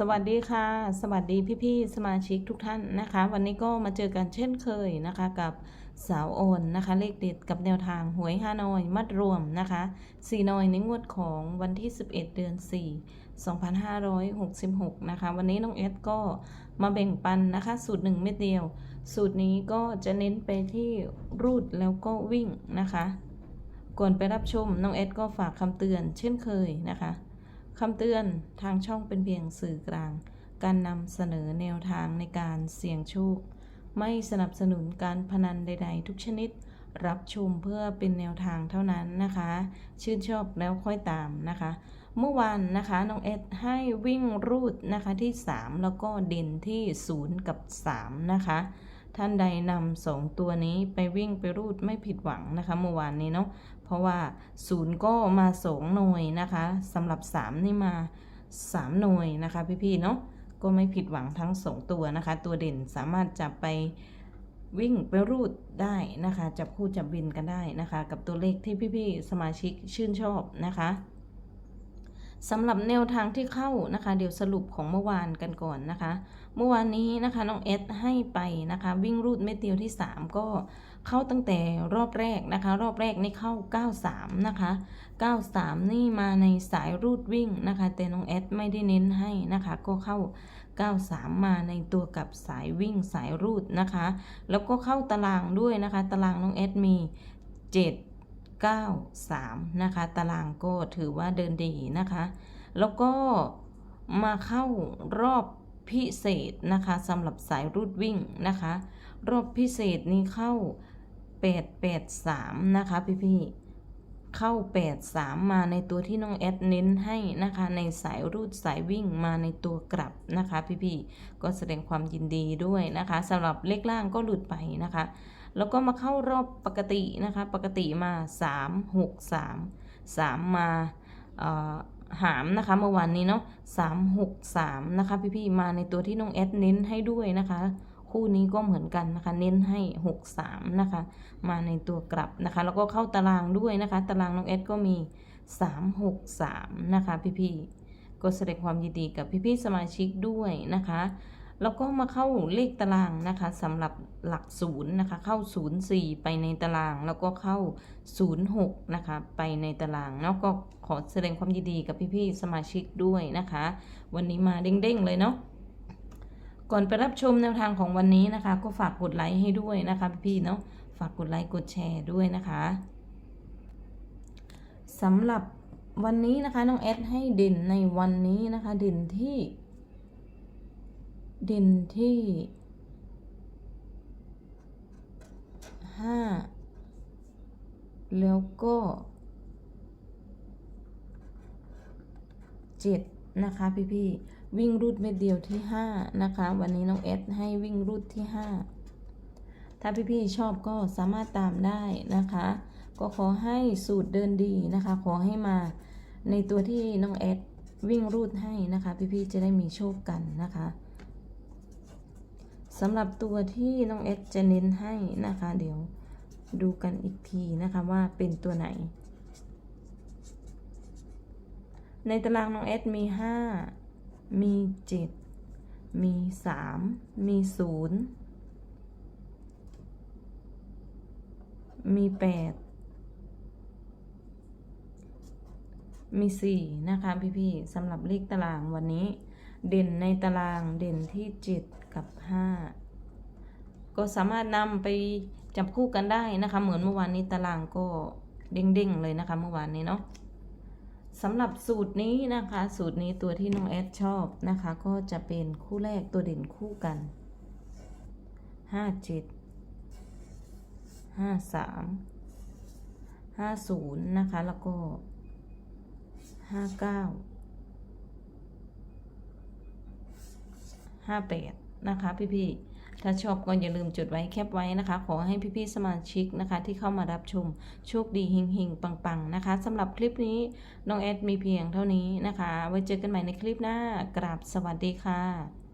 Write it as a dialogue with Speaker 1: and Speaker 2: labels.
Speaker 1: สวัสดีค่ะ สวัสดีพี่ๆสมาชิกทุกท่านนะคะ วันนี้ก็มาเจอกันเช่นเคยนะคะกับสาวโอนนะคะ เลขเด็ดกับแนวทางหวยฮานอยมัดรวมนะคะสีนอยในงวดของวันที่ 11 เดือน 4 2566 นะคะ วันนี้น้องเอสก็มาแบ่งปันนะคะ สูตร 1 เม็ดเดียว สูตรนี้ก็จะเน้นไปที่รูดแล้วก็วิ่งนะคะ ก่อนไปรับชมน้องเอสก็ฝากคำเตือนเช่นเคยนะคะ คำเตือนทางช่องเป็นเพียงสื่อกลาง การนำเสนอแนวทางในการเสี่ยงโชค ไม่สนับสนุนการพนันใด ๆ ทุกชนิด รับชมเพื่อเป็นแนวทางเท่านั้นนะคะ ชื่นชอบแล้วค่อยตามนะคะ เมื่อวานนะคะน้องเอสให้วิ่งรูดนะคะที่ 3 แล้วก็เด่นที่ 0 กับ 3 นะคะ ท่านใดนำสองตัวนี้ไปวิ่งไปรูดไม่ผิดหวังนะคะเมื่อวานนี้เนาะเพราะว่าศูนย์ก็มาสองหน่วยนะคะสำหรับ3นี่มา3หน่วยนะคะพี่ๆเนาะก็ไม่ผิดหวังทั้งสองตัวนะคะ ตัวเด่นสามารถจับไปวิ่งไปรูดได้นะคะ จับคู่จับบินกันได้นะคะ กับตัวเลขที่พี่ๆสมาชิกชื่นชอบนะคะ สำหรับแนวทางที่เข้านะคะ เดี๋ยวสรุปของเมื่อวานกันก่อนนะคะ เมื่อวานนี้นะคะน้องเอสให้ไปนะคะ วิ่งรูดเม็ดเดียวที่ 3 ก็เข้าตั้งแต่รอบแรกนะคะ รอบแรกนี่เข้า 93 นะคะ 93 นี่มาในสายรูดวิ่งนะคะ แต่น้องเอสไม่ได้เน้นให้นะคะ ก็เข้า 93 มาในตัวกับสายวิ่งสายรูดนะคะ แล้วก็เข้าตารางด้วยนะคะ ตารางน้องเอสมี 7 9 3 นะคะ ตารางก็ถือว่าเดินดีนะคะ แล้วก็มาเข้ารอบพิเศษนะคะสำหรับสายรูดวิ่งนะคะ รอบพิเศษนี้เข้า 883 นะคะ พี่ๆเข้า 83 มาในตัวที่น้องแอดเน้นให้นะคะ ในสายรูดสายวิ่งมาในตัวกลับนะคะ พี่ๆก็แสดงความยินดีด้วยนะคะสำหรับเลขล่างก็หลุดไปนะคะ แล้วก็มาเข้ารอบปกตินะคะ ปกติมา 3 6 3 3 มาหามนะคะเมื่อวานนี้เนาะ3 6 3นะคะ พี่ๆมาในตัวที่น้องแอดเน้นให้ด้วยนะคะ คู่นี้ก็เหมือนกันนะคะ เน้นให้6 3นะคะ มาในตัวกลับนะคะ แล้วก็เข้าตารางด้วยนะคะ ตารางน้องแอดก็มี3 6 3นะคะ พี่ๆก็แสดงความยินดีกับพี่ๆสมาชิกด้วยนะคะ แล้วก็มาเข้าเลขตารางนะคะสำหรับหลักศูนย์นะคะ เข้า 0 4 ไปในตาราง แล้วก็เข้า 0 6 นะคะ ไปในตารางแล้วก็ขอแสดงความยินดีกับพี่ๆสมาชิกด้วยนะคะ วันนี้มาเด้งๆ เลยเนาะก่อนไปรับชมแนวทางของวันนี้นะคะ ก็ฝากกดไลค์ให้ด้วยนะคะพี่ๆเนาะฝากกดไลค์กดแชร์ด้วยนะคะสำหรับวันนี้นะคะน้องแอดให้เด่นในวันนี้นะคะเด่นที่ ด่นที่ห้าแล้วก็เจ็ดนะคะพี่ๆวิ่งรูดเม็ดเดียวที่ห้านะคะ วันนี้น้องเอสให้วิ่งรูดที่ห้าถ้าพี่ๆชอบก็สามารถตามได้นะคะ ก็ขอให้สูตรเดินดีนะคะ ขอให้มาในตัวที่น้องเอสวิ่งรูดให้นะคะ พี่ๆจะได้มีโชคกันนะคะ สำหรับตัวที่น้องเอสจะเน้นให้นะคะ เดี๋ยวดูกันอีกทีนะคะว่าเป็นตัวไหน ในตารางน้องเอสมีห้ามีเจ็ดมีสามมีศูนย์มีแปดมีสี่นะคะพี่ๆสำหรับเลขตารางวันนี้ เด่นในตารางเด่นที่เจ็ดกับห้าก็สามารถนำไปจับคู่กันได้นะคะ เหมือนเมื่อวานนี้ตารางก็เด้งๆเลยนะคะ เมื่อวานนี้เนาะสำหรับสูตรนี้นะคะ สูตรนี้ตัวที่น้องแอดชอบนะคะ ก็จะเป็นคู่แรกตัวเด่นคู่กันห้าเจ็ดห้าสามห้าศูนย์นะคะ แล้วก็ห้าเก้า ห้าแปดนะคะพี่ๆถ้าชอบก็อย่าลืมจดไว้แคปไว้นะคะ ขอให้พี่ๆสมาชิกนะคะ ที่เข้ามารับชมโชคดีเฮงๆปังๆนะคะสำหรับคลิปนี้น้องแอดมีเพียงเท่านี้นะคะ ไว้เจอกันใหม่ในคลิปหน้ากราบสวัสดีค่ะ